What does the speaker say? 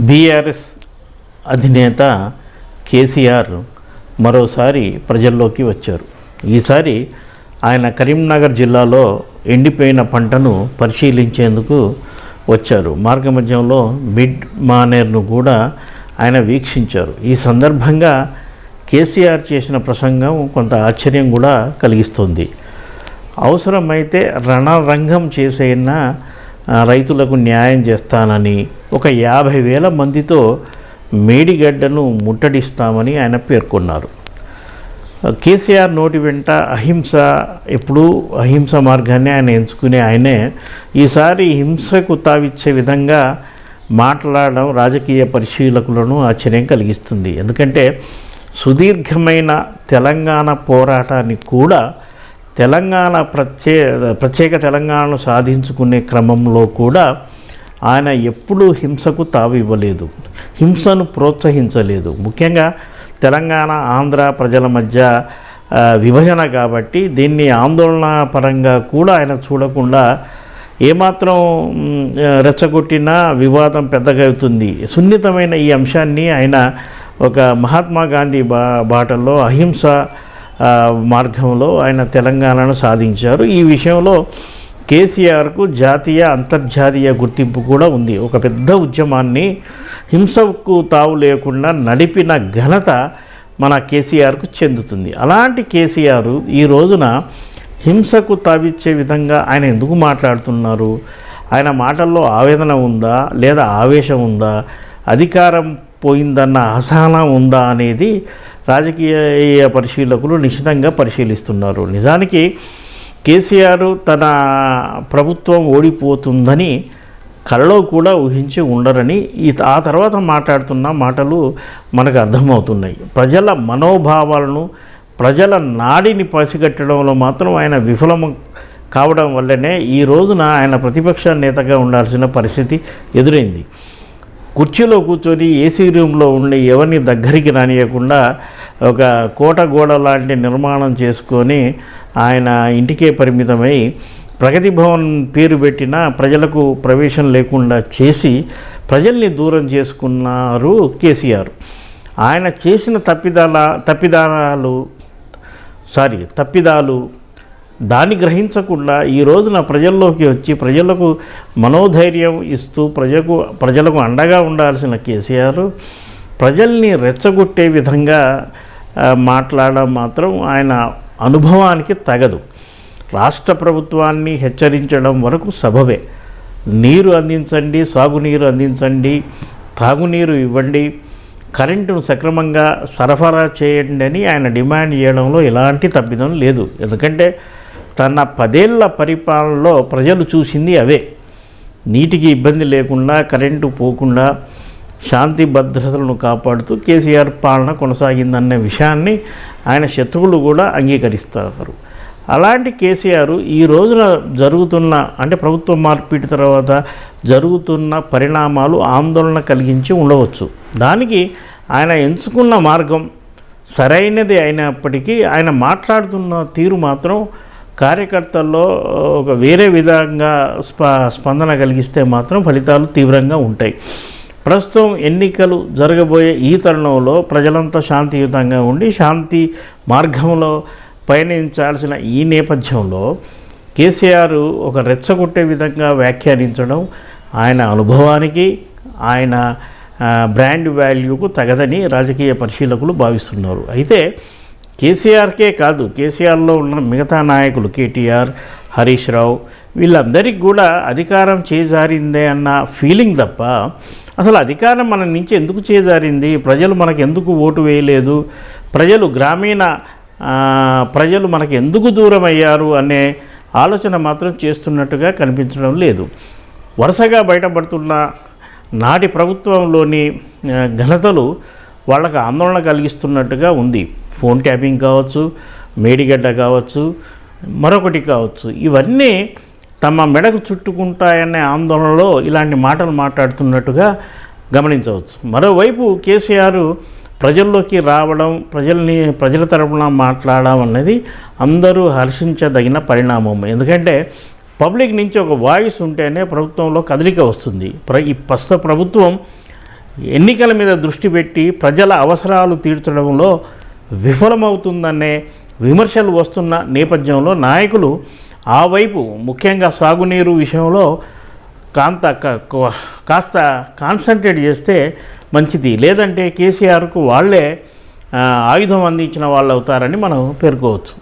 BRS అధినేత కేసీఆర్ మరోసారి ప్రజల్లోకి వచ్చారు. ఈసారి ఆయన కరీంనగర్ జిల్లాలో ఎండిపోయిన పంటను పరిశీలించేందుకు వచ్చారు. మార్గమధ్యంలో మిడ్ మానేర్ను కూడా ఆయన వీక్షించారు. ఈ సందర్భంగా కేసీఆర్ చేసిన ప్రసంగం కొంత ఆశ్చర్యం కూడా కలిగిస్తుంది. అవసరమైతే రణరంగం చేసైనా రైతులకు న్యాయం చేస్తానని ఒక యాభై వేల మందితో మేడిగడ్డను ముట్టడిస్తామని ఆయన పేర్కొన్నారు. కేసీఆర్ నోటి వెంట అహింస ఎప్పుడూ అహింస మార్గాన్ని ఆయన ఎంచుకునే ఆయనే ఈసారి హింసకు తావిచ్చే విధంగా మాట్లాడడం రాజకీయ పరిశీలకులను ఆశ్చర్యం కలిగిస్తుంది. ఎందుకంటే సుదీర్ఘమైన తెలంగాణ పోరాటాన్ని కూడా తెలంగాణ ప్రత్యే ప్రత్యేక తెలంగాణను సాధించుకునే క్రమంలో కూడా ఆయన ఎప్పుడూ హింసకు తావు ఇవ్వలేదు హింసను ప్రోత్సహించలేదు. ముఖ్యంగా తెలంగాణ ఆంధ్ర ప్రజల మధ్య విభజన కాబట్టి దీన్ని ఆందోళన పరంగా కూడా ఆయన చూడకుండా ఏమాత్రం రెచ్చగొట్టినా వివాదం పెద్దగా అవుతుంది. సున్నితమైన ఈ అంశాన్ని ఆయన ఒక మహాత్మా గాంధీ బా బాటలో అహింస మార్గంలో ఆయన తెలంగాణను సాధించారు. ఈ విషయంలో కేసీఆర్కు జాతీయ అంతర్జాతీయ గుర్తింపు కూడా ఉంది. ఒక పెద్ద ఉద్యమాన్ని హింసకు తావు లేకుండా నడిపిన ఘనత మన కేసీఆర్కు చెందుతుంది. అలాంటి కేసీఆర్ ఈ రోజున హింసకు తావిచ్చే విధంగా ఆయన ఎందుకు మాట్లాడుతున్నారు? ఆయన మాటల్లో ఆవేదన ఉందా? లేదా ఆవేశం ఉందా? అధికారం పోయిందన్న అసహనం ఉందా అనేది రాజకీయ పరిశీలకులు నిశ్చితంగా పరిశీలిస్తున్నారు. నిజానికి కేసీఆర్ తన ప్రభుత్వం ఓడిపోతుందని కలలో కూడా ఊహించి ఉండరని ఈ ఆ తర్వాత మాట్లాడుతున్న మాటలు మనకు అర్థమవుతున్నాయి. ప్రజల మనోభావాలను ప్రజల నాడిని పసిగట్టడంలో మాత్రం ఆయన విఫలం కావడం వల్లనే ఈ రోజున ఆయన ప్రతిపక్ష నేతగా ఉండాల్సిన పరిస్థితి ఎదురైంది. కుర్చీలో కూర్చొని ఏసీ రూమ్లో ఉండి ఎవరిని దగ్గరికి రానియకుండా ఒక కోట గోడ లాంటి నిర్మాణం చేసుకొని ఆయన ఇంటికే పరిమితమై ప్రగతి భవన్ పేరు పెట్టిన ప్రజలకు ప్రవేశం లేకుండా చేసి ప్రజల్ని దూరం చేసుకున్నారు కేసీఆర్. ఆయన చేసిన తప్పిదాల తప్పిదాలు సారీ తప్పిదాలు దాన్ని గ్రహించకుండా ఈ రోజున ప్రజల్లోకి వచ్చి ప్రజలకు మనోధైర్యం ఇస్తూ ప్రజకు ప్రజలకు అండగా ఉండాల్సిన కేసీఆర్ ప్రజల్ని రెచ్చగొట్టే విధంగా మాట్లాడడం మాత్రం ఆయన అనుభవానికి తగదు. రాష్ట్ర ప్రభుత్వాన్ని హెచ్చరించడం వరకు సబబే. నీరు అందించండి సాగునీరు అందించండి తాగునీరు ఇవ్వండి కరెంటును సక్రమంగా సరఫరా చేయండి అని ఆయన డిమాండ్ చేయడంలో ఎలాంటి తప్పిదం లేదు. ఎందుకంటే తన పదేళ్ళ పరిపాలనలో ప్రజలు చూసింది అవే. నీటికి ఇబ్బంది లేకుండా కరెంటు పోకుండా శాంతి భద్రతలను కాపాడుతూ కేసీఆర్ పాలన కొనసాగిందన్న విషయాన్ని ఆయన శత్రువులు కూడా అంగీకరిస్తారు. అలాంటి కేసీఆర్ ఈ రోజున జరుగుతున్న అంటే ప్రభుత్వ మార్పిడి తర్వాత జరుగుతున్న పరిణామాలు ఆందోళన కలిగించి ఉండవచ్చు. దానికి ఆయన ఎంచుకున్న మార్గం సరైనది అయినప్పటికీ ఆయన మాట్లాడుతున్న తీరు మాత్రం కార్యకర్తల్లో ఒక వేరే విధంగా స్ప స్పందన కలిగిస్తే మాత్రం ఫలితాలు తీవ్రంగా ఉంటాయి. ప్రస్తుతం ఎన్నికలు జరగబోయే ఈ తరుణంలో ప్రజలంతా శాంతియుతంగా ఉండి శాంతి మార్గంలో పయనించాల్సిన ఈ నేపథ్యంలో కేసీఆర్ ఒక రెచ్చగొట్టే విధంగా వ్యాఖ్యానించడం ఆయన అనుభవానికి ఆయన బ్రాండ్ వాల్యూకు తగదని రాజకీయ పరిశీలకులు భావిస్తున్నారు. అయితే కేసీఆర్కే కాదు కేసీఆర్లో ఉన్న మిగతా నాయకులు కేటీఆర్ హరీష్ రావు వీళ్ళందరికీ కూడా అధికారం చేజారిందే అన్న ఫీలింగ్ తప్ప అసలు అధికారం మన నుంచి ఎందుకు చేజారింది? ప్రజలు మనకు ఎందుకు ఓటు వేయలేదు? ప్రజలు గ్రామీణ ప్రజలు మనకు ఎందుకు దూరం అయ్యారు అనే ఆలోచన మాత్రం చేస్తున్నట్టుగా కనిపించడం లేదు. వరుసగా బయటపడుతున్న నాటి ప్రభుత్వంలోని ఘనతలు వాళ్ళకు ఆందోళన కలిగిస్తున్నట్టుగా ఉంది. ఫోన్ ట్యాపింగ్ కావచ్చు మేడిగడ్డ కావచ్చు మరొకటి కావచ్చు. ఇవన్నీ తమ మెడకు చుట్టుకుంటాయనే ఆందోళనలో ఇలాంటి మాటలు మాట్లాడుతున్నట్టుగా గమనించవచ్చు. మరోవైపు కేసీఆర్ ప్రజల్లోకి రావడం ప్రజల్ని ప్రజల తరపున మాట్లాడడం అన్నది అందరూ హర్షించదగిన పరిణామం. ఎందుకంటే పబ్లిక్ నుంచి ఒక వాయిస్ ఉంటేనే ప్రభుత్వంలో కదలిక వస్తుంది. ప్ర ఈ ప్రస్తుత ప్రభుత్వం ఎన్నికల మీద దృష్టి పెట్టి ప్రజల అవసరాలు తీర్చడంలో విఫలమవుతుందనే విమర్శలు వస్తున్న నేపథ్యంలో నాయకులు ఆ వైపు ముఖ్యంగా సాగునీరు విషయంలో కాంత కాస్త కాన్సన్ట్రేట్ చేస్తే మంచిది. లేదంటే కేసీఆర్కు వాళ్ళే ఆయుధం అందించిన వాళ్ళు అవుతారని మనం పేర్కోవచ్చు.